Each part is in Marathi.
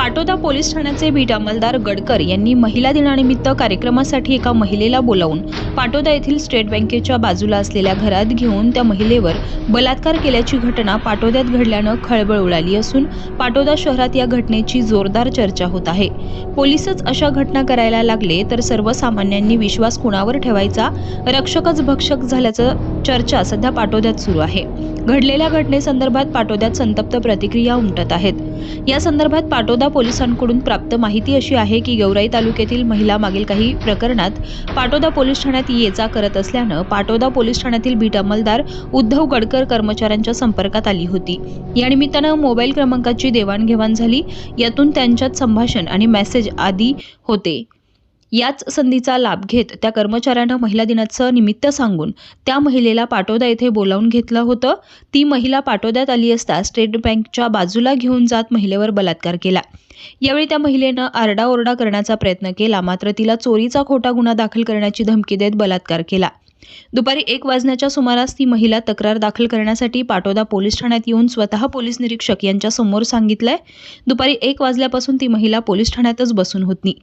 पाटोदा पोलीस ठाण्याचे बीट अंमलदार गडकर यांनी महिला दिनानिमित्त कार्यक्रमासाठी एका महिलेला बोलावून पाटोदा येथील स्टेट बँकेच्या बाजूला असलेल्या घरात घेऊन त्या महिलेवर बलात्कार केल्याची घटना पाटोद्यात घडल्यानं खळबळ उडाली असून पाटोदा शहरात या घटनेची जोरदार चर्चा होत आहे. पोलीसच अशा घटना करायला लागले तर सर्वसामान्यांनी विश्वास कुणावर ठेवायचा? रक्षकच भक्षक झाल्याचं चर्चा सध्या पाटोद्यात सुरू आहे. घडलेल्या घटनेसंदर्भात पाटोद्यात संतप्त प्रतिक्रिया उमटत आहेत. या संदर्भात पाटोदा पोलिसांकडून प्राप्त माहिती अशी आहे की गेवराई तालुक्यातील महिला मागील काही प्रकरणात पाटोदा पोलीस ठाण्यात ये जा करत असल्यानं पाटोदा पोलीस ठाण्यातील बीट अंमलदार उद्धव गडकर कर्मचाऱ्यांच्या संपर्कात आली होती. या निमित्तानं मोबाईल क्रमांकाची देवाणघेवाण झाली. यातून त्यांच्यात संभाषण आणि मेसेज आदी होते. याच संधीचा लाभ घेत त्या कर्मचाऱ्यानं महिला दिनाचं निमित्त सांगून त्या महिलेला पाटोदा येथे बोलावून घेतलं होतं. ती महिला पाटोद्यात आली असता स्टेट बँकच्या बाजूला घेऊन जात महिलेवर बलात्कार केला. यावेळी त्या महिलेनं आरडाओरडा करण्याचा प्रयत्न केला मात्र तिला चोरीचा खोटा गुन्हा दाखल करण्याची धमकी देत बलात्कार केला. दुपारी एक वाजण्याच्या सुमारास ती महिला तक्रार दाखल करण्यासाठी पाटोदा पोलीस ठाण्यात येऊन स्वतः पोलीस निरीक्षक यांच्या समोर सांगितलंय. दुपारी एक वाजल्यापासून ती महिला पोलीस ठाण्यातच बसून होती.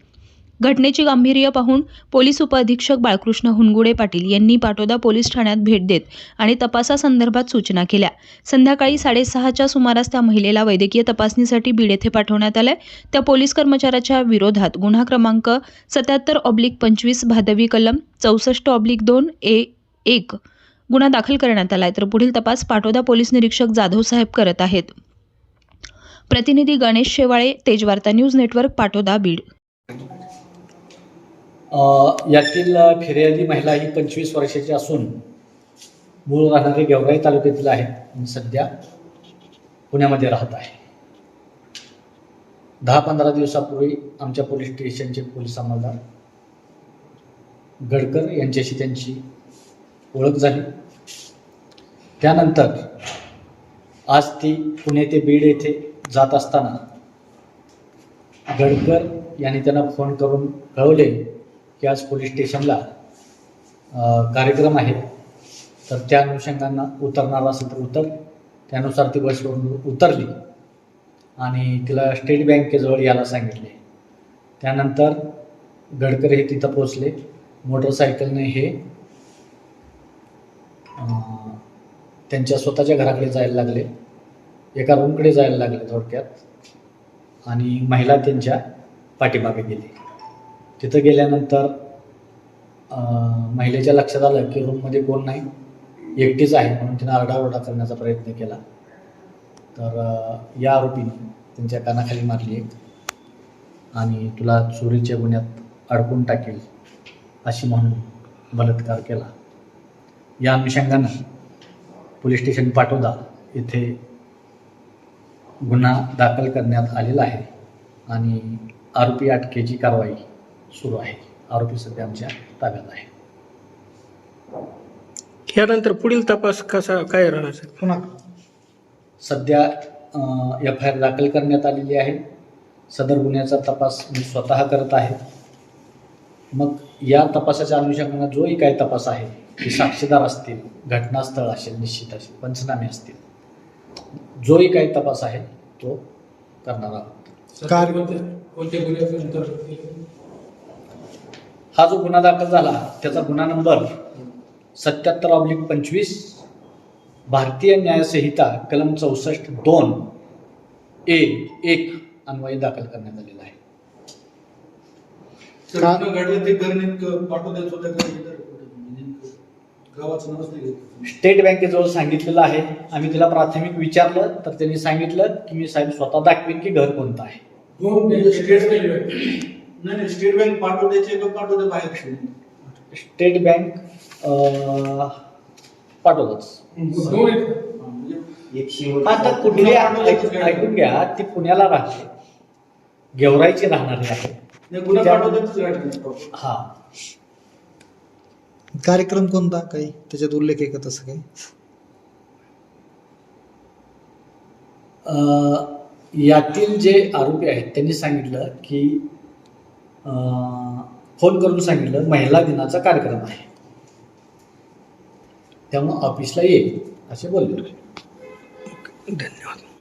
घटनेची गांभीर्य पाहून पोलीस उपअधीक्षक बाळकृष्ण हुनगुडे पाटील यांनी पाटोदा पोलीस ठाण्यात भेट देत आणि तपासासंदर्भात सूचना केल्या. संध्याकाळी साडेसहाच्या सुमारास त्या महिलेला वैद्यकीय तपासणीसाठी बीड येथे पाठवण्यात आलंय. त्या पोलीस कर्मचाऱ्याच्या विरोधात गुन्हा क्रमांक सत्याहत्तर ऑब्लिक पंचवीस भादवी कलम चौसष्ट ऑब्लिक दोन ए एक गुन्हा दाखल करण्यात आलाय. तर पुढील तपास पाटोदा पोलीस निरीक्षक जाधव साहेब करत आहेत. प्रतिनिधी गणेश शेवाळे तेजवार्ता न्यूज नेटवर्क पाटोदा बीड. यातील फिर्यादी महिला ही पंचवीस वर्षाची असून मूळ राहणारे गेवराई तालुक्यातील आहेत. आणि सध्या पुण्यामध्ये राहत आहे. दहा पंधरा दिवसापूर्वी आमच्या पोलीस स्टेशनचे पोलीस अंमलदार गडकर यांच्याशी त्यांची ओळख झाली. त्यानंतर आज ती पुणे ते बीड येथे जात असताना गडकर यांनी त्यांना फोन करून कळवले की आज पोलीस स्टेशनला कार्यक्रम आहे. तर त्या अनुषंगानं उतरणार असेल तर उतर. त्यानुसार ती बसवरून उतरली आणि तिला स्टेट बँकेजवळ यायला सांगितले. त्यानंतर गडकर हे तिथं पोचले मोटरसायकलने हे त्यांच्या स्वतःच्या घराकडे जायला लागले. एका रूमकडे जायला लागले थोडक्यात. आणि महिला त्यांच्या पाठीमागे गेली. तिथं गेल्यानंतर महिलेच्या लक्षात आलं की रूममध्ये कोण नाही. एकटीच आहे म्हणून तिनं आरडाओरडा करण्याचा प्रयत्न केला. तर या आरोपीने त्यांच्या कानाखाली मारली एक आणि तुला चोरीच्या गुन्ह्यात अडकून टाकेल अशी म्हणून बलात्कार केला. या अनुषंगानं पोलीस स्टेशन पाटोदा येथे गुन्हा दाखल करण्यात आलेला आहे आणि आरोपी अटकेची कारवाई सुरू आहे. आरोपी सध्या आमच्या ताब्यात आहे. यानंतर पुढील तपास कसा काय राहणार सर? पुन्हा सध्या एफ आय आर दाखल करण्यात आलेली आहे. सदर गुन्ह्याचा तपास मी स्वतः करत आहे. मग या तपासाच्या अनुषंगानं जोही काही तपास आहे की साक्षीदार असतील घटनास्थळ असेल निश्चित असेल पंचनामे असतील जोही काही तपास आहे तो करणार आहोत. कोणत्या हा जो गुन्हा दाखल झाला त्याचा गुन्हा नंबर सत्याहत्तर ऑब्लिक पंचवीस भारतीय न्यायसंहिता कलम चौसष्ट दोन ए एक अन्वये दाखल करण्यात आलेला आहे. घेतलं. स्टेट बँकेजवळ सांगितलेलं आहे. आम्ही तिला प्राथमिक विचारलं तर त्यांनी सांगितलं की मी साहेब स्वतः दाखवीन की घर कोणतं आहे. दोन स्टेट बँक नाही नाही स्टेट बँक पाठवण्याचे का पाठवते बाहेर स्टेट बँक अं, पाठवलंच दोन आहेत. का? हा, म्हणजे आता कुठली ऐक- ऐकून घ्या ती पुण्याला राहते. गेवराईची राहणारी आहे. नाही, गुन्हा पाठवतातच गाडी हा. कार्यक्रम कोणता? काही त्याच्यात उल्लेख आहे का तसं काही? अ, यातील जे आरोपी आहेत त्यांनी सांगितलं की फोन करून सांगितलं महिला दिनाचा कार्यक्रम आहे. त्यामुळं ऑफिसला येईल असे बोलले. धन्यवाद.